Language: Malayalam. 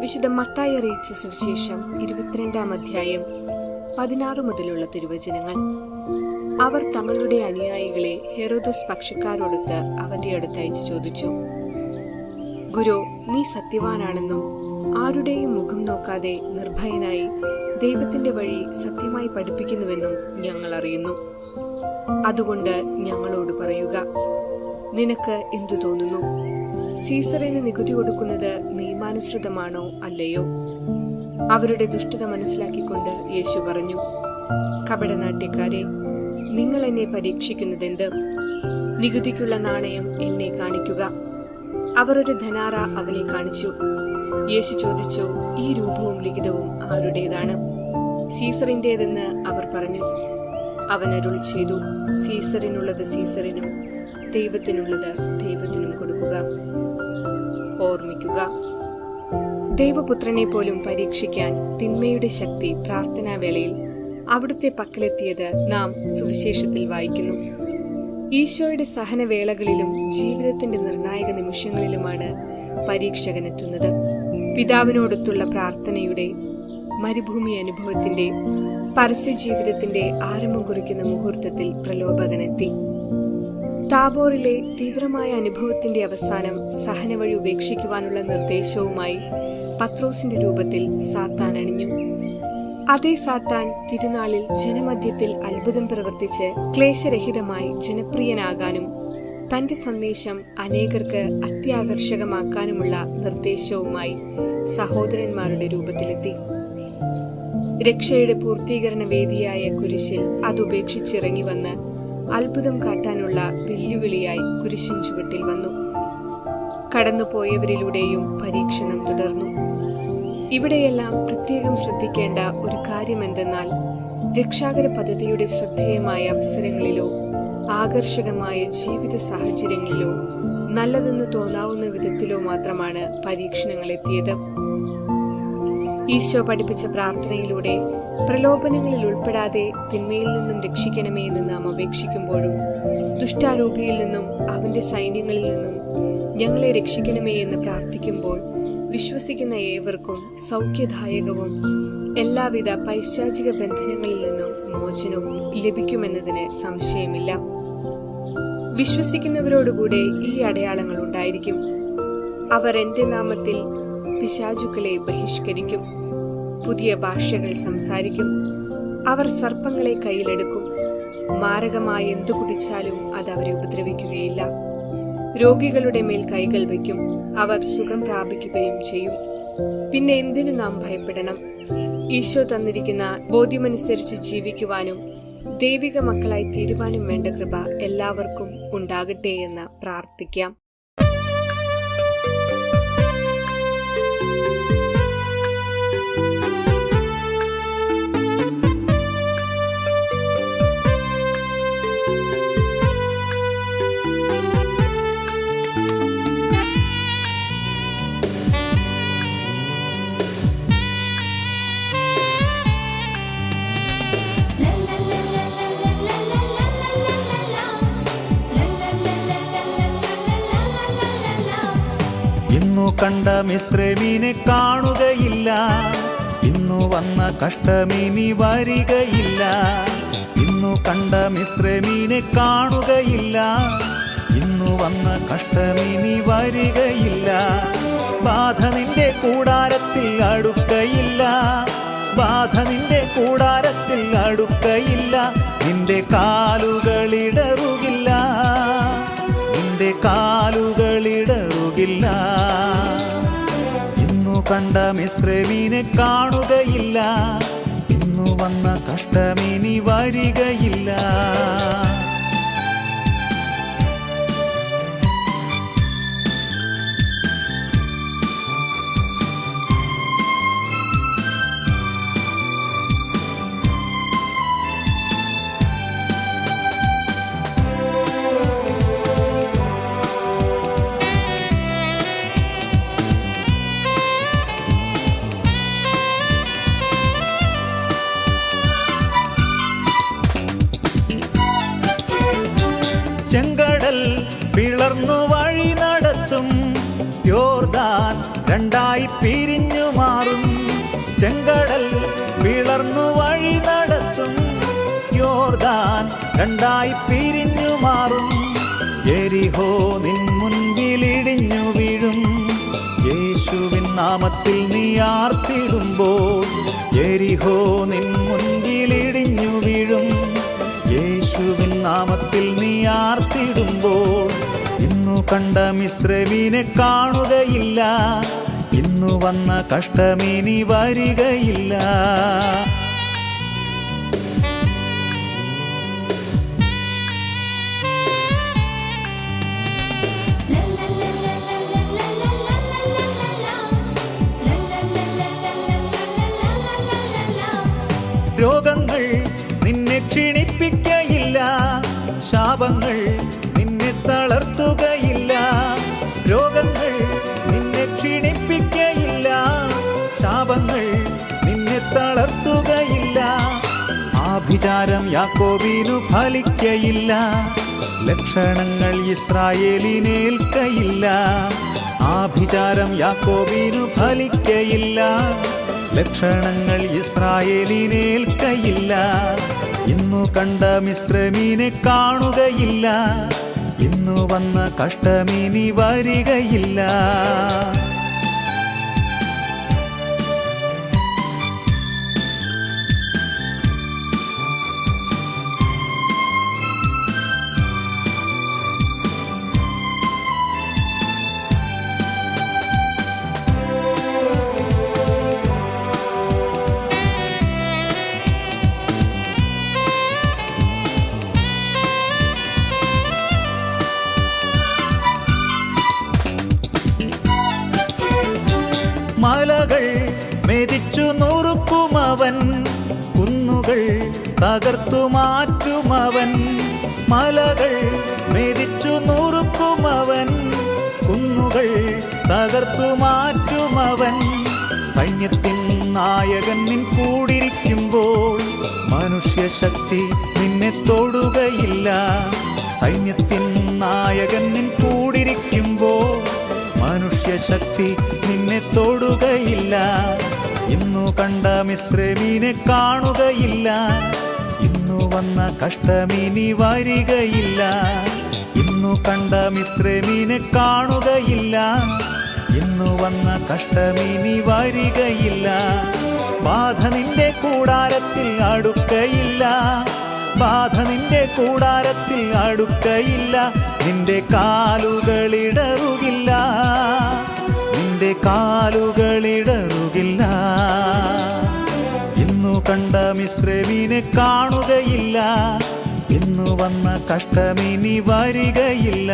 വിശുദ്ധ മത്തായി അറിയിച്ച സുവിശേഷം ഇരുപത്തിരണ്ടാം അധ്യായം പതിനാറ് മുതലുള്ള തിരുവചനങ്ങൾ. അവർ തങ്ങളുടെ അനുയായികളെ ഹെറോദസ് പക്ഷക്കാരോടൊത്ത് അവന്റെ അടുത്തയച്ച് ചോദിച്ചു ഗുരു നീ സത്യവാനാണെന്നും ആരുടെയും മുഖം നോക്കാതെ നിർഭയനായി ദൈവത്തിന്റെ വഴി സത്യമായി പഠിപ്പിക്കുന്നുവെന്നും ഞങ്ങൾ അറിയുന്നു. അതുകൊണ്ട് ഞങ്ങളോട് പറയുക നിനക്ക് എന്തു തോന്നുന്നു? സീസറിന് നികുതി കൊടുക്കുന്നത് നിയമാനുസൃതമാണോ അല്ലയോ? അവരുടെ ദുഷ്ടത മനസ്സിലാക്കിക്കൊണ്ട് യേശു പറഞ്ഞു കപടനാട്യക്കാരെ നിങ്ങൾ എന്നെ പരീക്ഷിക്കുന്നതെന്ത്? നികുതിക്കുള്ള നാണയം എന്നെ കാണിക്കുക. അവർ ഒരു ധനാറ അവനെ കാണിച്ചു. യേശു ചോദിച്ചു ഈ രൂപവും ലിഖിതവും ആരുടേതാണ്? സീസറിന്റേതെന്ന് അവർ പറഞ്ഞു. അവൻ അരുൾ ചെയ്തു സീസറിനുള്ളത് സീസറിനും ദൈവത്തിനുള്ളത് ദൈവത്തിനും കൊടുക്കുക. ഓർമ്മിക്കുക. ദൈവപുത്രനെ പോലും പരീക്ഷിക്കാൻ തിന്മയുടെ ശക്തി പ്രാർത്ഥനാവേളയിൽ അവിടുത്തെ പക്കലെത്തിയത് നാം സുവിശേഷത്തിൽ വായിക്കുന്നു. ഈശോയുടെ സഹനവേളകളിലും ജീവിതത്തിന്റെ നിർണായക നിമിഷങ്ങളിലുമാണ് പരീക്ഷകനെത്തുന്നത്. പിതാവിനോടൊത്തുള്ള പ്രാർത്ഥനയുടെ മരുഭൂമി അനുഭവത്തിന്റെ പരസ്യ ജീവിതത്തിന്റെ ആരംഭം കുറിക്കുന്ന മുഹൂർത്തത്തിൽ പ്രലോഭകനെത്തി. താബോറിലെ തീവ്രമായ അനുഭവത്തിന്റെ അവസാനം സഹന വഴി ഉപേക്ഷിക്കുവാനുള്ള നിർദ്ദേശവുമായി പത്രോസിന്റെ രൂപത്തിൽ സാത്താൻ അണിഞ്ഞു. അതേ സാത്താൻ തിരുനാളിൽ ജനമധ്യത്തിൽ അത്ഭുതം പ്രവർത്തിച്ച് ക്ലേശരഹിതമായി ജനപ്രിയനാകാനും തന്റെ സന്ദേശം അനേകർക്ക് അത്യാകർഷകമാക്കാനുമുള്ള നിർദ്ദേശവുമായി സഹോദരന്മാരുടെ രൂപത്തിലെത്തി. രക്ഷയുടെ പൂർത്തീകരണ വേദിയായ കുരിശിൽ അതുപേക്ഷിച്ചിറങ്ങി വന്ന് അത്ഭുതം കാട്ടാനുള്ള വെല്ലുവിളിയായി കുരിശിൻ ചുവട്ടിൽ വന്നു. കടന്നുപോയവരിലൂടെയും പരീക്ഷണം തുടർന്നു. ഇവിടെയെല്ലാം പ്രത്യേകം ശ്രദ്ധിക്കേണ്ട ഒരു കാര്യമെന്തെന്നാൽ രക്ഷാകര പദ്ധതിയുടെ ശ്രദ്ധേയമായ അവസരങ്ങളിലോ ആകർഷകമായ ജീവിത സാഹചര്യങ്ങളിലോ നല്ലതെന്ന് തോന്നാവുന്ന വിധത്തിലോ മാത്രമാണ് പരീക്ഷണങ്ങൾ എത്തിയത് ഈശോ പഠിപ്പിച്ച പ്രാർത്ഥനയിലൂടെ പ്രലോഭനങ്ങളിൽ ഉൾപ്പെടാതെ തിന്മയിൽ നിന്നും രക്ഷിക്കണമേ എന്ന് നാം അപേക്ഷിക്കുമ്പോഴും ദുഷ്ടാരൂപിയിൽ നിന്നും അവന്റെ സൈന്യങ്ങളിൽ നിന്നും ഞങ്ങളെ രക്ഷിക്കണമേ എന്ന് പ്രാർത്ഥിക്കുമ്പോൾ വിശ്വസിക്കുന്ന ഏവർക്കും സൗഖ്യദായകവും എല്ലാവിധ പൈശാചിക ബന്ധനങ്ങളിൽ നിന്നും മോചനവും ലഭിക്കുമെന്നതിന് സംശയമില്ല. വിശ്വസിക്കുന്നവരോടുകൂടെ ഈ അടയാളങ്ങൾ ഉണ്ടായിരിക്കും. അവർ എന്റെ നാമത്തിൽ പിശാചുക്കളെ ബഹിഷ്കരിക്കും. പുതിയ ഭാഷകൾ സംസാരിക്കും. അവർ സർപ്പങ്ങളെ കയ്യിലെടുക്കും. മാരകമായ എന്തു കുടിച്ചാലും അത് അവരെ ഉപദ്രവിക്കുകയില്ല. രോഗികളുടെ മേൽ കൈകൾ വയ്ക്കും. അവർ സുഖം പ്രാപിക്കുകയും ചെയ്യും. പിന്നെ എന്തിനു നാം ഭയപ്പെടണം? ഈശോ തന്നിരിക്കുന്ന ബോധ്യമനുസരിച്ച് ജീവിക്കുവാനും ദൈവിക മക്കളായി തീരുവാനും വേണ്ട കൃപ എല്ലാവർക്കും ഉണ്ടാകട്ടെ എന്ന് പ്രാർത്ഥിക്കാം. കണ്ട മിശ്രമീനെ കാണുകയില്ല. ഇന്നു വന്ന കഷ്ടമീനി വരികയില്ല. ഇന്നു കണ്ട മിശ്രമീനെ കാണുകയില്ല. ഇന്നു വന്ന കഷ്ടമീനി വരികയില്ല. ബാധ നിന്റെ കൂടാരത്തിൽ അടുക്കയില്ല. ബാധ നിന്റെ കൂടാരത്തിൽ അടുക്കയില്ല. നിന്റെ കാലുകളിടറുകില്ല കണ്ട മിശ്രമീനെ കാണുകയില്ല. ഇന്നു വന്ന കഷ്ടമീനി വരികയില്ല. പിളർന്നു വഴി നടത്തും. യോർദാൻ രണ്ടായി പിരിഞ്ഞു മാറും. ചെങ്കടൽ പിളർന്നു വഴി നടത്തും. യോർദാൻ രണ്ടായി പിരിഞ്ഞു മാറും. എരിഹോ നിൻ മുൻപിലിടിഞ്ഞു വീഴും. യേശുവിൻ നാമത്തിൽ നീ ആർത്തിടുമ്പോൾ എരിഹോ നിൻ മുൻപിലിടിഞ്ഞു വീഴും. യേശുവിൻ നാമത്തിൽ നീ ആർത്തിടും. കണ്ട മിശ്രമീനെ കാണുകയില്ല. ഇന്നു വന്ന കഷ്ടമീനി വരികയില്ല. രോഗങ്ങൾ നിന്നെ ക്ഷീണിപ്പിക്കയില്ല. ശാപങ്ങൾ ആഭിചാരം യാക്കോബിനു ഫലിക്കയില്ല. ലക്ഷണങ്ങൾ ഇസ്രായേലിനേൽക്കയില്ല ആഭിചാരം യാക്കോബിനു ഫലിക്കയില്ല. ലക്ഷണങ്ങൾ ഇസ്രായേലിനേൽക്കയില്ല ഇന്നു കണ്ട മിശ്രമീനെ കാണുകയില്ല. ഇന്നു വന്ന കഷ്ടമീനി വരികയില്ല. നുറുക്കുമവൻ കുന്നുകൾ തകർത്തു മാറ്റുമവൻ മലകൾ മെതിച്ചു നുറുക്കുമവൻ കുന്നുകൾ തകർത്തു മാറ്റുമവൻ സൈന്യത്തിൻ നായകൻ നിൻ കൂടിരിക്കുമ്പോൾ മനുഷ്യശക്തി നിന്നെ തൊടുകയില്ല. സൈന്യത്തിൻ നായകൻ നിൻ കൂടിരിക്കുമ്പോൾ മനുഷ്യശക്തി നിന്നെ തൊടുകയില്ല. ഇന്നു കണ്ട മിശ്രമീനെ കാണുകയില്ല. ഇന്നു വന്ന കഷ്ടമിനി വരികയില്ല. ഇന്നു കണ്ട മിശ്രമീനെ കാണുകയില്ല. ഇന്നു വന്ന കഷ്ടമിനി വരികയില്ല. ബാധ നിന്റെ കൂടാരത്തിൽ അടുക്കയില്ല. ബാധ നിന്റെ കൂടാരത്തിൽ അടുക്കയില്ല. നിന്റെ കാലുകളിടറുകില്ല. നിന്റെ കാലുകളിടറുകില്ല കണ്ട മിശ്രമീനെ കാണുകയില്ല. ഇന്നു വന്ന കഷ്ടമിനി വരികയില്ല.